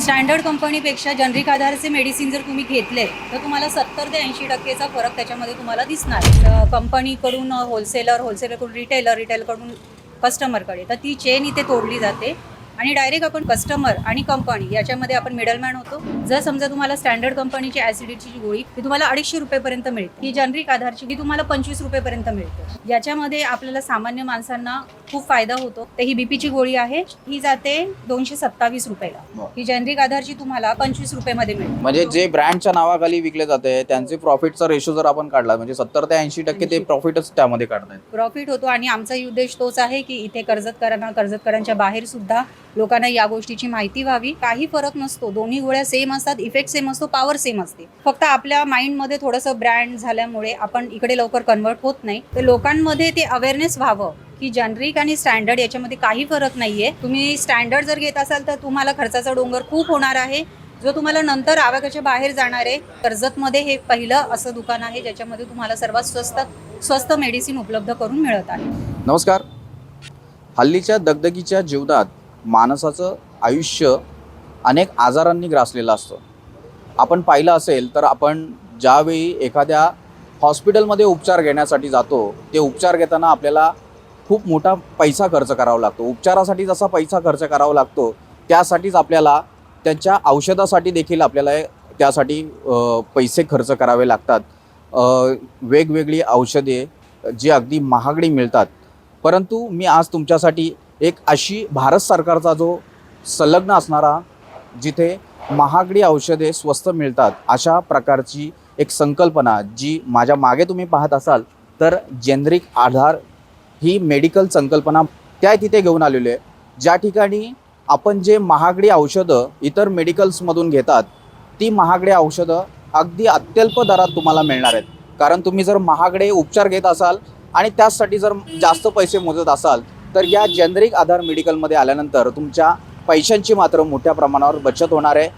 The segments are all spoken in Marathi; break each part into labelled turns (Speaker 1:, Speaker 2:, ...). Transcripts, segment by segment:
Speaker 1: स्टँडर्ड कंपनीपेक्षा जनरिक आधारचे मेडिसिन जर तुम्ही घेतले तर तुम्हाला सत्तर ते ऐंशी टक्केचा फरक त्याच्यामध्ये तुम्हाला दिसणार. कंपनीकडून होलसेलर होलसेलरकडून रिटेलर रिटेलकडून कस्टमरकडे तर ती चेन इथे तोडली जाते. आणि डायरेक्ट आपण कस्टमर आणि कंपनी याच्यामध्ये आपण मिडलमॅन होतो. जर समजा तुम्हाला स्टँडर्ड कंपनीची ॲसिडिटीची गोळी ती तुम्हाला अडीचशे रुपयेपर्यंत मिळते. ही जनरिक आधारची ती तुम्हाला पंचवीस रुपयेपर्यंत मिळते. याच्यामध्ये आपल्याला सामान्य माणसांना खूप फायदा होतो. तर ही बीपीची गोळी आहे. ही जाते दोनशे सत्तावीस रुपयाला. ही जनरिक आधारची तुम्हाला पंचवीस रुपयेमध्ये मिळते.
Speaker 2: म्हणजे जे ब्रँडच्या नावाखाली विकले जाते त्यांचे प्रॉफिटचा रेशो जर आपण काढला म्हणजे सत्तर ते ऐंशी टक्के ते
Speaker 1: 80.
Speaker 2: प्रॉफिटच त्यामध्ये काढतायत.
Speaker 1: प्रॉफिट होतो आणि आमचाही उद्देश तोच आहे की इथे कर्जतकरांना कर्जतकरांच्या बाहेर सुद्धा लोकांना या गोष्टीची माहिती व्हावी. काही फरक नसतो. दोन्ही गोळ्या सेम असतात इफेक्ट सेम असतो पॉवर सेम असते. फक्त आपल्या माइंडमध्ये थोडंसं ब्रँड झाल्यामुळे आपण इकडे लवकर कन्वर्ट होत नाही. तर लोकांमध्ये ते अवेअरनेस व्हावं की जनरिक आणि स्टँडर्ड याच्यामध्ये काही फरक नाहीये. तुम्ही स्टँडर्ड जर घेत असाल तर तुम्हाला खर्चाचा डोंगर खूप होणार आहे. जो तुम्हाला नंतर आवागाच्या बाहेर जाणार आहे. कर्जतमध्ये हे पहिलं असं दुकान आहे ज्याच्यामध्ये तुम्हाला सर्वात स्वस्त स्वस्त मेडिसिन उपलब्ध करून मिळत आहे.
Speaker 2: नमस्कार. हल्लीच्या दगदगीच्या जीवनात माणसाचं आयुष्य अनेक आजारांनी ग्रासलेलं असतं. आपण पाहिलं असेल तर आपण ज्यावेळी एखाद्या हॉस्पिटलमध्ये उपचार घेण्यासाठी जातो ते उपचार घेताना आपल्याला खूप मोठा पैसा खर्च करावा लागतो. उपचारासाठी जसा पैसा खर्च करावा लागतो त्यासाठीच आपल्याला त्यांच्या औषधासाठी देखील आपल्याला त्यासाठी पैसे खर्च करावे लागतात. वेगवेगळी औषधे जी अगदी महागडी मिळतात. परंतु मी आज तुमच्यासाठी एक अशी भारत सरकारचा जो संलग्न असणारा जिथे महागडी औषधे स्वस्त मिळतात अशा प्रकारची एक संकल्पना जी माझ्या मागे तुम्ही पाहत असाल तर जेनरिक आधार ही मेडिकल संकल्पना त्या तिथे घेऊन आलेली आहे. ज्या ठिकाणी आपण जे महागडी औषधं इतर मेडिकल्समधून घेतात ती महागडी औषधं अगदी अत्यल्प दरात तुम्हाला मिळणार आहेत. कारण तुम्ही जर महागडे उपचार घेत असाल आणि त्याचसाठी जर जास्त पैसे मोजत असाल तर या जेनरिक आधार मेडिकलमध्ये आल्यानंतर तुमच्या पैशांची मात्र मोठ्या प्रमाणावर बचत होणार आहे.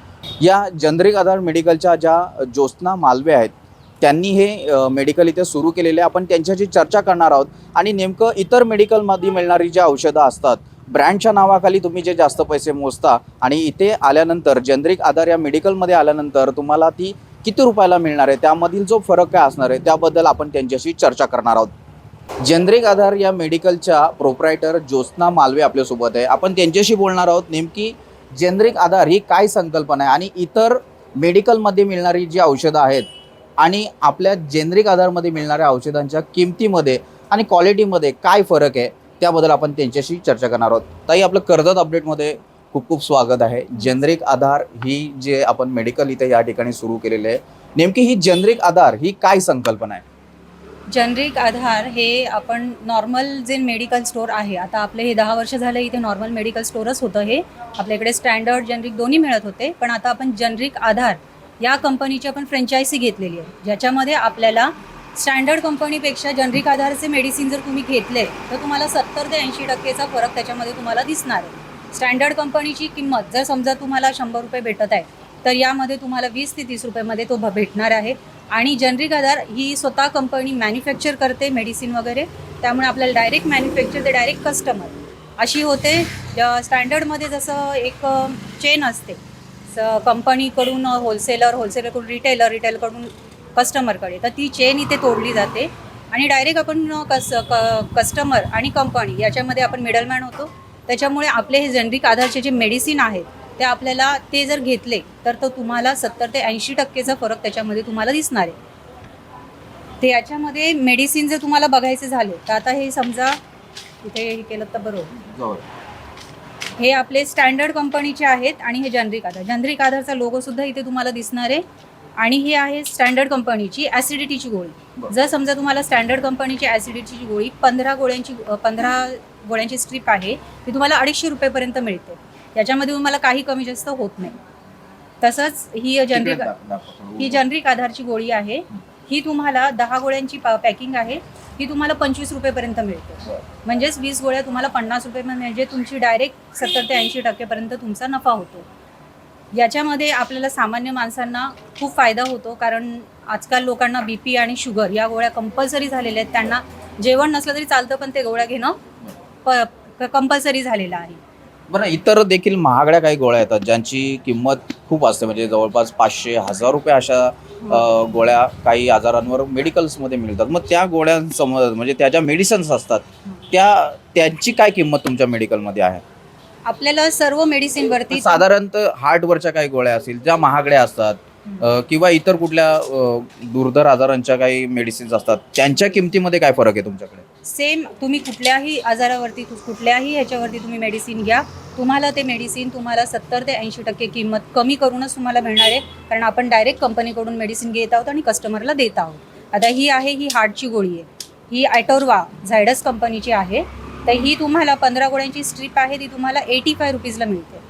Speaker 2: या जेनरिक आधार मेडिकलच्या ज्या ज्योत्स्ना मालवे आहेत त्यांनी हे मेडिकल इथे सुरू केलेले आहे. आपण त्यांच्याशी चर्चा करणार आहोत. आणि नेमकं इतर मेडिकलमध्ये मिळणारी जी औषधं असतात ब्रँडच्या नावाखाली तुम्ही जे जास्त पैसे मोजता आणि इथे आल्यानंतर जेनरिक आधार या मेडिकलमध्ये आल्यानंतर तुम्हाला ती किती रुपयाला मिळणार आहे? त्यामधील जो फरक काय असणार आहे? त्याबद्दल आपण त्यांच्याशी चर्चा करणार आहोत. जेनरिक आधार या मेडिकलच्या प्रोप्रायटर ज्योत्स्ना मालवे आपल्यासोबत आहे. आपण त्यांच्याशी बोलणार आहोत. नेमकी जेनरिक आधार ही काय संकल्पना आहे? आणि इतर मेडिकलमध्ये मिळणारी जी औषधं आहेत आणि आपल्या जेनरिक आधारमध्ये मिळणाऱ्या औषधांच्या किमतीमध्ये आणि क्वालिटीमध्ये काय फरक आहे त्याबद्दल आपण त्यांच्याशी चर्चा करणार आहोत. ताई आपलं कर्जत अपडेटमध्ये खूप खूप स्वागत आहे. जेनरिक आधार ही जे आपण मेडिकल इथे या ठिकाणी सुरू केलेले आहे. नेमकी ही जेनरिक आधार ही काय संकल्पना आहे?
Speaker 1: जनरिक आधार हे आपण नॉर्मल जे मेडिकल स्टोअर आहे आता आपले हे दहा वर्ष झाले इथे नॉर्मल मेडिकल स्टोअरच होतं हे. आपल्याकडे स्टँडर्ड जनरिक दोन्ही मिळत होते पण आता आपण जनरिक आधार या कंपनीची आपण फ्रँचायसी घेतलेली आहे. ज्याच्यामध्ये आपल्याला स्टँडर्ड कंपनीपेक्षा जनरिक आधारचे मेडिसिन जर तुम्ही घेतले तर तुम्हाला सत्तर ते ऐंशी टक्केचा फरक त्याच्यामध्ये तुम्हाला दिसणार आहे. स्टँडर्ड कंपनीची किंमत जर समजा तुम्हाला शंभर रुपये भेटत आहे तर यामध्ये तुम्हाला वीस ते तीस रुपयामध्ये तो भ- भेटणार आहे. आणि जनरिक आधार ही स्वतः कंपनी मॅन्युफॅक्चर करते मेडिसिन वगैरे. त्यामुळे आपल्याला डायरेक्ट मॅन्युफॅक्चर ते डायरेक्ट कस्टमर अशी होते. स्टँडर्डमध्ये जसं एक चेन असते. स कंपनीकडून होलसेलर होलसेलरकडून रिटेलर रिटेलकडून कस्टमरकडे तर ती चेन इथे तोडली जाते. आणि डायरेक्ट आपण कस क कस्टमर आणि कंपनी याच्यामध्ये आपण मिडलमॅन होतो. त्याच्यामुळे आपले हे जनरिक आधारचे जे मेडिसिन आहेत ते आपल्याला ते जर घेतले तर तो तुम्हाला सत्तर ते ऐंशी टक्केचा फरक त्याच्यामध्ये तुम्हाला दिसणार आहे. ते याच्यामध्ये मेडिसिन जर तुम्हाला बघायचे झाले तर आता हे समजा इथे हे केलं तर बरोबर. हे आपले स्टँडर्ड कंपनीचे आहेत आणि हे जनरिक आधार. जनरिक आधारचा लोगो सुद्धा इथे तुम्हाला दिसणार आहे. आणि ही आहे स्टँडर्ड कंपनीची ॲसिडिटीची गोळी. जर समजा तुम्हाला स्टँडर्ड कंपनीची ॲसिडिटीची गोळी पंधरा गोळ्यांची पंधरा गोळ्यांची स्ट्रीप आहे ती तुम्हाला अडीचशे रुपयेपर्यंत मिळते. याच्यामध्ये तुम्हाला काही कमी जास्त होत नाही. तसंच ही जनरिक ही जनरिक आधारची गोळी आहे. ही तुम्हाला दहा गोळ्यांची पॅकिंग आहे. ही तुम्हाला पंचवीस रुपयेपर्यंत मिळते. म्हणजेच वीस गोळ्या तुम्हाला पन्नास रुपये म्हणजे तुमची डायरेक्ट सत्तर ते ऐंशी टक्केपर्यंत तुमचा नफा होतो. याच्यामध्ये आपल्याला सामान्य माणसांना खूप फायदा होतो. कारण आजकाल लोकांना बी पी आणि शुगर या गोळ्या कंपल्सरी झालेल्या आहेत. त्यांना जेवण नसलं तरी चालतं पण ते गोळ्या घेणं प कंपल्सरी झालेलं आहे.
Speaker 2: बरं इतर देखील महागड्या काही गोळ्या येतात ज्यांची किंमत खूप असते. म्हणजे जवळपास पाचशे हजार रुपये अशा अ, गोळ्या काही आजारांवर मेडिकल्समध्ये मिळतात. मग त्या गोळ्यांसमोर म्हणजे त्या ज्या मेडिसिन्स असतात त्या त्यांची काय किंमत तुमच्या मेडिकलमध्ये आहे?
Speaker 1: आपल्याला सर्व मेडिसिनवरती
Speaker 2: साधारणतः हार्टवरच्या काही गोळ्या असतील ज्या महागड्या असतात किंवा इतर कुठल्या दुर्धर आजारांच्या काही मेडिसिन्स असतात त्यांच्या किमतीमध्ये काय फरक आहे तुमच्याकडे?
Speaker 1: सेम तुम्ही कुठल्याही आजारावरती कुठल्याही ह्याच्यावरती तुम्ही मेडिसिन घ्या. तुम्हाला ते मेडिसिन तुम्हाला सत्तर ते ऐंशी टक्के किंमत कमी करूनच तुम्हाला मिळणार आहे. कारण आपण डायरेक्ट कंपनीकडून मेडिसिन घेत आहोत आणि कस्टमरला देत आहोत. आता ही आहे ही हार्टची गोळी आहे. ही ॲटोरवा झायडस कंपनीची आहे. तर ही तुम्हाला पंधरा गोळ्यांची स्ट्रीप आहे ती तुम्हाला एटी फाय रुपीजला मिळते.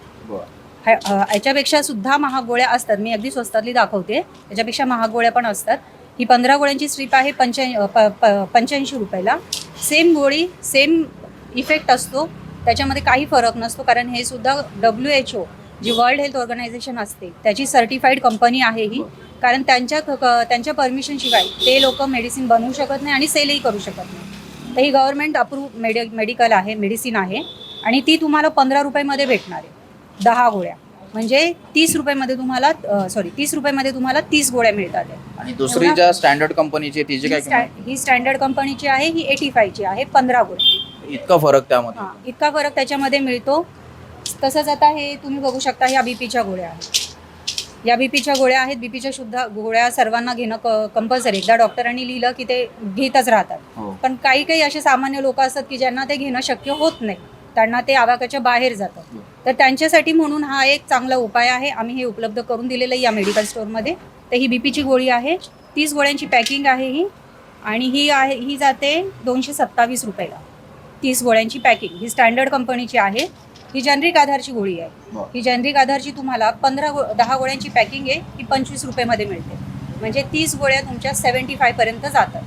Speaker 1: याच्यापेक्षा सुद्धा महाग गोळ्या असतात. मी अगदी स्वस्तातली दाखवते. याच्यापेक्षा महाग गोळ्या पण असतात. ही पंधरा गोळ्यांची स्ट्रीप आहे पंच्या प प पंच्याऐंशी रुपयाला. सेम गोळी सेम इफेक्ट असतो. त्याच्यामध्ये काही फरक नसतो कारण हे सुद्धा W H O G world health organization असते त्याची सर्टिफाईड कंपनी आहे ही. कारण त्यांच्या क- त्यांच्या परमिशनशिवाय ते लोक मेडिसिन बनवू शकत नाही आणि सेलही करू शकत नाही. तर ही गव्हर्नमेंट अप्रूव्ह मेडि मेडिकल आहे मेडिसिन आहे. आणि ती तुम्हाला पंधरा रुपयामध्ये भेटणार आहे. दहा गोळ्या. म्हणजे तीस रुपयामध्ये तुम्हाला सॉरी तीस रुपयामध्ये तुम्हाला तीस गोळ्या मिळतात.
Speaker 2: आणि दुसरी ज्या स्टँडर्ड कंपनीची तिची काय
Speaker 1: ही स्टॅ- ही स्टँडर्ड कंपनीची आहे ही एटी फायची आहे पंधरा गोळ्या.
Speaker 2: इतका फरक त्यामध्ये?
Speaker 1: हां इतका फरक त्याच्यामध्ये मिळतो. तसंच आता हे तुम्ही बघू शकता ह्या बीपीच्या गोळ्या आहेत. या बीपीच्या गोळ्या आहेत बीपीच्या सुद्धा गोळ्या सर्वांना घेणं कंपल्सरी एकदा डॉक्टरांनी लिहिलं की ते घेतच राहतात.
Speaker 2: हो.
Speaker 1: पण काही काही असे सामान्य लोक असतात की ज्यांना ते घेणं शक्य होत नाही. त्यांना ते आवाकाच्या बाहेर जातं. तर त्यांच्यासाठी म्हणून हा एक चांगला उपाय आहे. आम्ही हे उपलब्ध करून दिलेलं आहे या मेडिकल स्टोअरमध्ये तर ही बीपीची गोळी आहे. तीस गोळ्यांची पॅकिंग आहे ही. आणि ही आहे ही जाते दोनशे सत्तावीस रुपयाला. तीस गोळ्यांची पॅकिंग ही स्टँडर्ड कंपनीची आहे. ही जेनरिक आधारची गोळी आहे. ही जेनरिक आधारची तुम्हाला पंधरा गो दहा गोळ्यांची पॅकिंग आहे. ही पंचवीस रुपयामध्ये मिळते. म्हणजे तीस गोळ्या तुमच्या सेवन्टी फायपर्यंत जातात.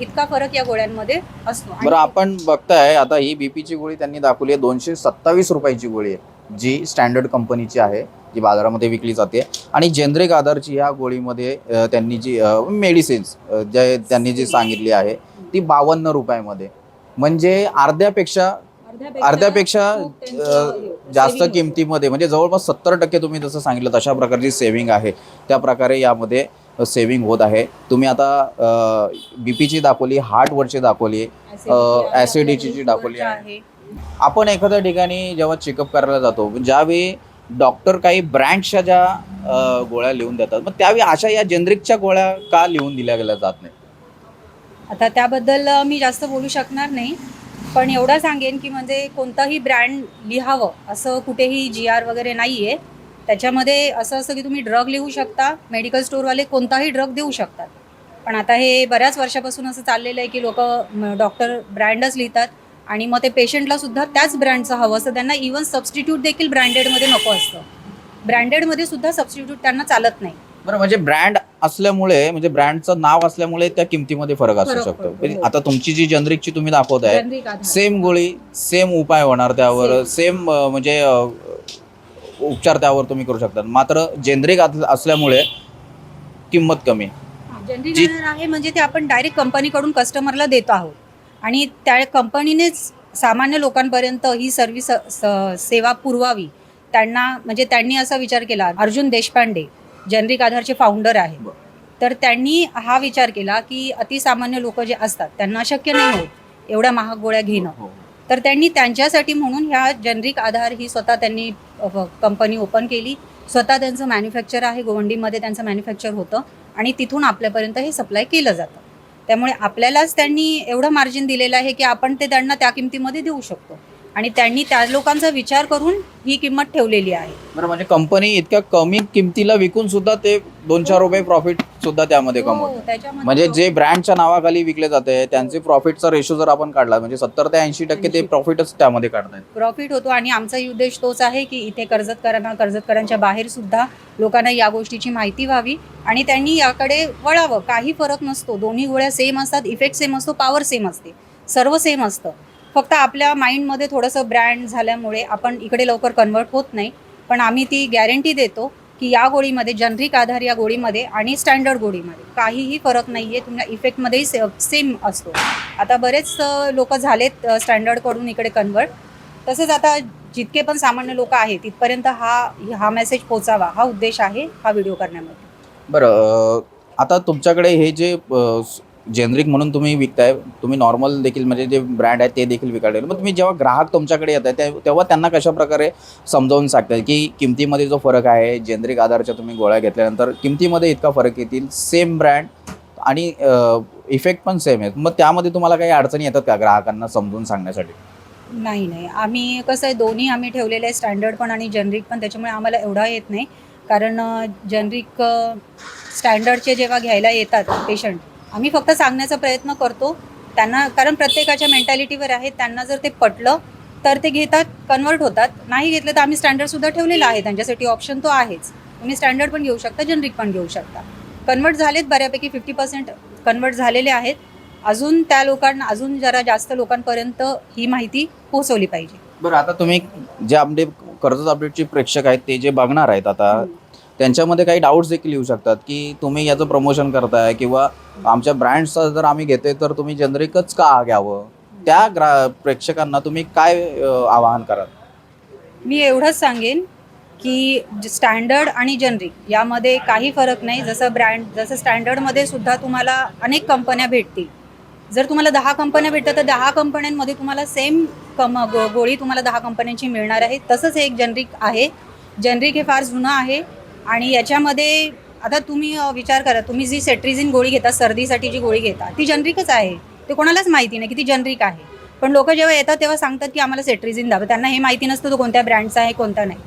Speaker 1: इतका फरक या गोळ्यांमध्ये असतो.
Speaker 2: बरं आपण बघताय आता ही बीपीची गोळी त्यांनी दाखवली आहे. दोनशे सत्तावीस रुपयाची गोळी आहे. जी स्टँडर्ड कंपनीची आहे जी बाजारामध्ये विकली जाते. आणि जेनरिक आधारची ह्या गोळीमध्ये त्यांनी जी मेडिसिन्स जे त्यांनी जी सांगितली आहे ती बावन्न रुपयामध्ये. म्हणजे अर्ध्यापेक्षा अर्ध्यापेक्षा जास्त किमतीमध्ये म्हणजे जवळपास सत्तर टक्के तुम्ही जसं सांगितलं तशा प्रकारची सेव्हिंग आहे. त्या प्रकारे यामध्ये सेव्हिंग होत आहे. तुम्ही आता बी पीची दाखवली हार्टवरची दाखवली
Speaker 1: Acidity आहे,
Speaker 2: acidity ची
Speaker 1: आपल्या
Speaker 2: दाखवली आहे. आपण एखाद्या ठिकाणी जेव्हा चेकअप करायला जातो ज्यावेळी डॉक्टर काही ब्रँडच्या ज्या गोळ्या लिहून देतात मग त्यावेळी अशा या जेनरिकच्या गोळ्या का लिहून दिल्या गेल्या जात नाही
Speaker 1: आता त्याबद्दल मी जास्त बोलू शकणार नाही. पण एवढं सांगेन की म्हणजे कोणताही ब्रँड लिहावं असं कुठेही जी आर वगैरे नाही आहे त्याच्यामध्ये असं असं की तुम्ही ड्रग लिहू शकता मेडिकल स्टोरवाले कोणताही ड्रग देऊ शकतात. पण आता हे बऱ्याच वर्षापासून असं चाललेलं आहे की लोक डॉक्टर ब्रँडच लिहितात. आणि मग ते पेशंटला सुद्धा त्याच ब्रँडचं हवं असतं. त्यांना इवन सबस्टिट्यूट देखील ब्रँडेडमध्ये नको असतं. ब्रँडेडमध्ये सुद्धा सबस्टिट्यूट त्यांना चालत नाही.
Speaker 2: बरं म्हणजे ब्रँड असल्यामुळे म्हणजे ब्रँडचं नाव असल्यामुळे त्या किमतीमध्ये फरक असू
Speaker 1: फरक
Speaker 2: शकतो.
Speaker 1: पडतो,
Speaker 2: म्हणजे
Speaker 1: हो.
Speaker 2: आता तुमची जी जनरिकची तुम्ही दाखवताय
Speaker 1: Generic आधार.
Speaker 2: सेम गोळी सेम उपाय होणार त्यावर. सेम म्हणजे अ, उपचार त्यावर तुम्ही करू शकता मात्र जेनरिक असल्यामुळे किंमत कमी.
Speaker 1: जनरिक आधार आहे म्हणजे ते आपण डायरेक्ट कंपनीकडून कस्टमरला देतो आहोत. आणि त्या कंपनीनेच सामान्य लोकांपर्यंत ही सर्व्हिस सेवा पुरवावी. त्यांना म्हणजे त्यांनी असा विचार केला अर्जुन देशपांडे जनरिक आधारचे फाउंडर आहे. तर त्यांनी हा विचार केला की अतिसामान्य लोक जे असतात त्यांना शक्य नाही होत एवढ्या महाग गोळ्या घेणं तर त्यांनी त्यांच्यासाठी म्हणून ह्या जनरिक आधार ही स्वतः त्यांनी कंपनी ओपन केली. स्वतः त्यांचं मॅन्युफॅक्चर आहे गोवंडीमध्ये त्यांचं मॅन्युफॅक्चर होतं आणि तिथून आपल्यापर्यंत हे सप्लाय केलं जातं. त्यामुळे आपल्यालाच त्यांनी एवढं मार्जिन दिलेलं आहे की आपण ते त्यांना त्या किमतीमध्ये देऊ शकतो. आणि त्यांनी त्या लोकांचा विचार करून ही किंमत ठेवलेली आहे.
Speaker 2: बरं म्हणजे कंपनी इतक्या कमी किमतीला विकून सुद्धा ते दोन चार रुपये प्रॉफिट सुद्धा त्यामध्ये
Speaker 1: हो, त्याच्यामध्ये
Speaker 2: म्हणजे जे ब्रँडच्या नावाखाली विकले जाते त्यांचे प्रॉफिटचा रेशो जर आपण काढला म्हणजे सत्तर ते ऐंशी टक्के ते
Speaker 1: 80.
Speaker 2: प्रॉफिटच त्यामध्ये काढतायत.
Speaker 1: प्रॉफिट होतो आणि आमचाही उद्देश तोच आहे की इथे कर्जतकरांना कर्जतकरांच्या बाहेर सुद्धा लोकांना या गोष्टीची माहिती व्हावी आणि त्यांनी याकडे वळावं. काही फरक नसतो. दोन्ही गोळ्या सेम असतात इफेक्ट सेम असतो पॉवर सेम असते. सर्व सेम असतं. फक्त आपल्या माइंडमध्ये थोडंसं ब्रँड झाल्यामुळे आपण इकडे लवकर कन्वर्ट होत नाही. पण आम्ही ती गॅरंटी देतो की या गोळीमध्ये जनरिक आधार या गोळीमध्ये आणि स्टँडर्ड गोळीमध्ये काहीही फरक नाही आहे तुमच्या इफेक्टमध्येही से सेम असतो. आता बरेच लोक झालेत स्टँडर्डकडून इकडे कन्वर्ट. तसेच आता जितके पण सामान्य लोक आहेत तिथपर्यंत हा हा मेसेज पोचावा हा उद्देश आहे हा व्हिडिओ करण्यामध्ये.
Speaker 2: बरं आता तुमच्याकडे हे जे जेनरिक म्हणून तुम्ही विकताय तुम्ही नॉर्मल देखील म्हणजे जे ब्रँड आहे ते देखील विकायला मग तुम्ही जेव्हा ग्राहक तुमच्याकडे येत आहे तेव्हा त्यांना कशा प्रकारे समजावून सांगताय की किमतीमध्ये जो फरक आहे जेनरिक आधारच्या तुम्ही गोळ्या घेतल्यानंतर किमतीमध्ये इतका फरक येतील सेम ब्रँड आणि इफेक्ट पण सेम आहेत. मग त्यामध्ये तुम्हाला काही अडचणी येतात का ग्राहकांना समजून सांगण्यासाठी?
Speaker 1: नाही नाही. आम्ही कसं आहे दोन्ही आम्ही ठेवलेले आहे स्टँडर्ड पण आणि जनरिक पण. त्याच्यामुळे आम्हाला एवढा येत नाही. कारण जनरिक स्टँडर्डचे जेव्हा घ्यायला येतात पेशंट आम्ही फक्त सांगण्याचा प्रयत्न करतो. त्यांना कारण प्रत्येकाच्या मेंटॅलिटीवर आहे त्यांना जर ते पटलं तर ते घेतात कन्वर्ट होतात. नाही घेतलं तर आम्ही स्टँडर्डसुद्धा ठेवलेला आहे. त्यांच्यासाठी ऑप्शन तो आहेच. तुम्ही स्टँडर्ड पण घेऊ शकता जनरिक पण घेऊ शकता. कन्वर्ट झालेत बऱ्यापैकी फिफ्टी पर्सेंट कन्वर्ट झालेले आहेत. अजून त्या लोकांना अजून जरा जास्त लोकांपर्यंत ही माहिती पोहोचवली पाहिजे.
Speaker 2: बरं आता तुम्ही जे अपडेट कर्जत अपडेटचे प्रेक्षक आहेत ते जे बघणार आहेत आता त्यांच्यामध्ये काही डाऊट्स देखील येऊ शकतात की तुम्ही याचं प्रमोशन करताय किंवा आमच्या ब्रँड्सचं जर आम्ही घेते तर तुम्ही जनरिकच का घ्यावं? त्या ग्रा प्रेक्षकांना तुम्ही काय आवाहन कराल?
Speaker 1: मी एवढंच सांगेन की स्टँडर्ड आणि जनरिक यामध्ये काही फरक नाही. जसं ब्रँड जसं स्टँडर्डमध्ये सुद्धा तुम्हाला अनेक कंपन्या भेटतील. जर तुम्हाला दहा कंपन्या भेटतात तर दहा कंपन्यांमध्ये तुम्हाला सेम कम गो गोळी तुम्हाला दहा कंपन्यांची मिळणार आहे. तसंच हे एक जनरिक आहे. जनरिक हे फार जुनं आहे. आणि याच्यामध्ये आता तुम्ही विचार करा तुम्ही जी सेट्रिझिन गोळी घेता सर्दीसाठी जी गोळी घेता ती जनरिकच आहे. ते कोणालाच माहिती नाही की ती जनरिक आहे. पण लोक जेव्हा येतात तेव्हा सांगतात की आम्हाला सेट्रिझिन द्यावं त्यांना हे माहिती नसतं तो कोणत्या ब्रँडचा आहे कोणता नाही.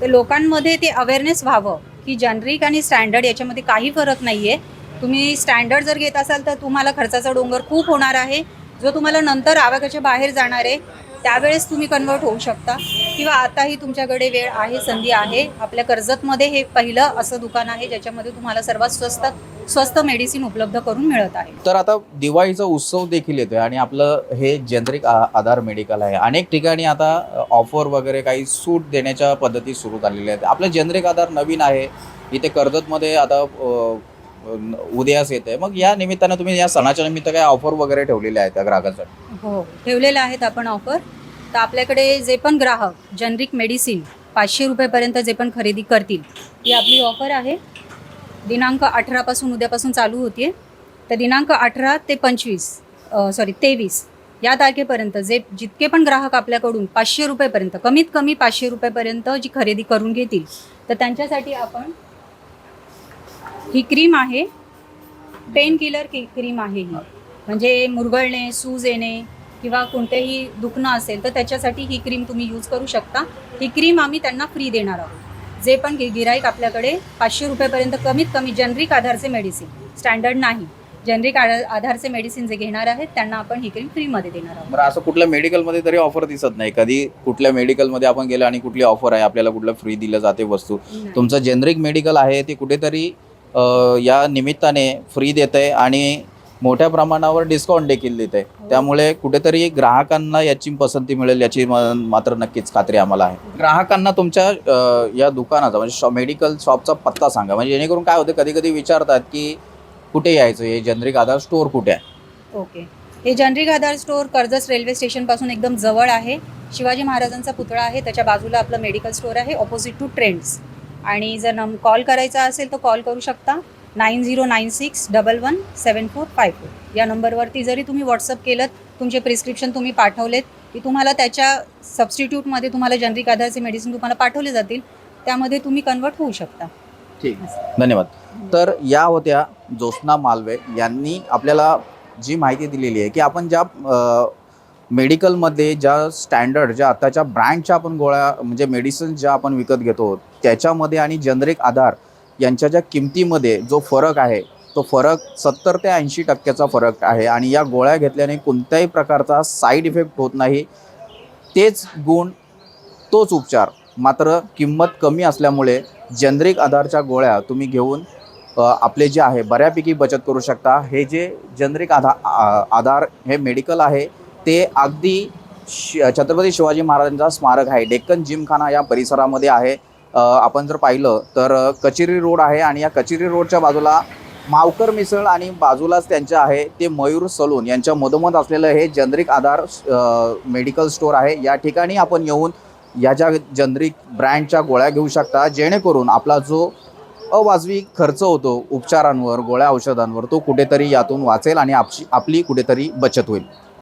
Speaker 1: तर लोकांमध्ये ते अवेअरनेस व्हावं की जनरिक आणि स्टँडर्ड याच्यामध्ये काही फरक नाही आहे तुम्ही स्टँडर्ड जर घेत असाल तर तुम्हाला खर्चाचा डोंगर खूप होणार आहे. जो तुम्हाला नंतर आवाकाच्या बाहेर जाणार आहे त्यावेळेस तुम्ही कन्वर्ट होऊ शकता. किंवा आताही तुमच्याकडे वेळ आहे संधी आहे. आपल्या कर्जतमध्ये हे पहिलं असं दुकान आहे ज्याच्यामध्ये तुम्हाला सर्वात स्वस्त स्वस्त मेडिसिन उपलब्ध करून मिळत आहे.
Speaker 2: तर आता दिवाळीचा उत्सव देखील येतोय आणि आपलं हे जेनरिक आधार मेडिकल आहे. अनेक ठिकाणी आता ऑफर वगैरे काही सूट देण्याच्या पद्धती सुरू झालेल्या आहेत. आपलं जेनरिक आधार नवीन आहे. इथे कर्जतमध्ये आता उदयास येत आहे मग या निमित्तानं तुम्ही या सणाच्या निमित्त काय ऑफर वगैरे ठेवलेल्या आहेत त्या ग्राहकांसाठी?
Speaker 1: हो ठेवलेलं आहेत आपण ऑफर तर आपल्याकडे जे पण ग्राहक जनरिक मेडिसिन पाचशे रुपयेपर्यंत जे पण खरेदी करतील ही आपली ऑफर आहे. दिनांक अठरापासून उद्यापासून चालू होते तर दिनांक अठरा ते पंचवीस सॉरी तेवीस या तारखेपर्यंत जे जितके पण ग्राहक आपल्याकडून पाचशे रुपयेपर्यंत कमीत कमी पाचशे रुपयेपर्यंत जी खरेदी करून घेतील तर त्यांच्यासाठी आपण ही क्रीम आहे. पेन किलर की क्रीम आहे ही. म्हणजे मुरगळणे सूज येणे किंवा कोणतेही दुखणं असेल तर त्याच्यासाठी ही क्रीम तुम्ही यूज करू शकता. ही क्रीम आम्ही त्यांना फ्री देणार आहोत. जे पण गी गिराईक आपल्याकडे पाचशे रुपयेपर्यंत कमीत कमी जनरिक आधारचे मेडिसिन स्टँडर्ड नाही. जनरिक आधारचे मेडिसिन जे घेणार आहेत त्यांना आपण ही क्रीम फ्रीमध्ये देणार आहोत.
Speaker 2: बरं असं कुठल्या मेडिकलमध्ये तरी ऑफर दिसत नाही. कधी कुठल्या मेडिकलमध्ये आपण गेलो आणि कुठली ऑफर आहे आपल्याला कुठलं फ्री दिलं जाते वस्तू. तुमचं जेनरिक मेडिकल आहे ते कुठेतरी या निमित्ताने फ्री देत आहे आणि मोठ्या प्रमाणावर डिस्काउंट देखील देत आहे त्यामुळे कुठेतरी ग्राहकांना याची पसंती मिळेल याची मात्र नक्कीच खात्री आम्हाला आहे. ग्राहकांना तुमच्या या दुकानाचा म्हणजे शॉ मेडिकल शॉपचा पत्ता सांगा. म्हणजे जेणेकरून काय होतं कधी कधी विचारतात की कुठे यायचं? हे जनरिक आधार स्टोअर कुठे आहे?
Speaker 1: ओके. हे generic Aadhaar store Karjat railway स्टेशनपासून एकदम जवळ आहे. शिवाजी महाराजांचा पुतळा आहे. त्याच्या बाजूला आपलं मेडिकल स्टोअर आहे. ऑपोजिट टू ट्रेंड्स आणि जर नम कॉल करायचा असेल तर कॉल करू शकता. Nine zero nine six double one seven four five four. या नंबरवरती जरी तुम्ही व्हॉट्सअप केलं तुमचे प्रिस्क्रिप्शन तुम्ही पाठवलेत की तुम्हाला त्याच्या सबस्टिट्यूटमध्ये तुम्हाला जनरिक आधारचे मेडिसिन तुम्हाला पाठवले जातील त्यामध्ये तुम्ही कन्वर्ट होऊ शकता.
Speaker 2: ठीक. धन्यवाद. तर या होत्या ज्योत्स्ना मालवे यांनी आपल्याला जी माहिती दिलेली आहे की आपण ज्या मेडिकलमध्ये ज्या स्टँडर्ड ज्या आताच्या ब्रँडच्या आपण गोळ्या म्हणजे मेडिसिन ज्या आपण विकत घेतो त्याच्यामध्ये आणि जनरिक आधार यांच्या ज्या किमतीमध्ये जो फरक आहे तो फरक सत्तर ते ऐंशी टक्क्याचा फरक आहे आणि या गोळ्या घेतल्याने कोणत्याही प्रकारचा साईड इफेक्ट होत नाही. तेच गुण तोच उपचार. मात्र किंमत कमी असल्यामुळे जनरिक आधारच्या गोळ्या तुम्ही घेऊन आपले जे आहे बऱ्यापैकी बचत करू शकता. हे जे जनरिक आधार आधार हे मेडिकल आहे ते अगदी श छत्रपती शिवाजी महाराजांचा स्मारक आहे. डेक्कन जिमखाना या परिसरामध्ये आहे. आपण जर पाहिलं तर कचेरी रोड आहे आणि या कचेरी रोडच्या बाजूला मावकर मिसळ आणि बाजूलाच त्यांच्या आहे ते मयूर सलून. यांच्या मधोमध असलेलं हे जनरिक आधार मेडिकल स्टोअर आहे. या ठिकाणी आपण येऊन या ज्या जनरिक ब्रँडच्या गोळ्या घेऊ शकता जेणेकरून आपला जो अवाजवी खर्च होतो उपचारांवर गोळ्या औषधांवर तो कुठेतरी यातून वाचेल आणि आपची आपली कुठेतरी बचत होईल.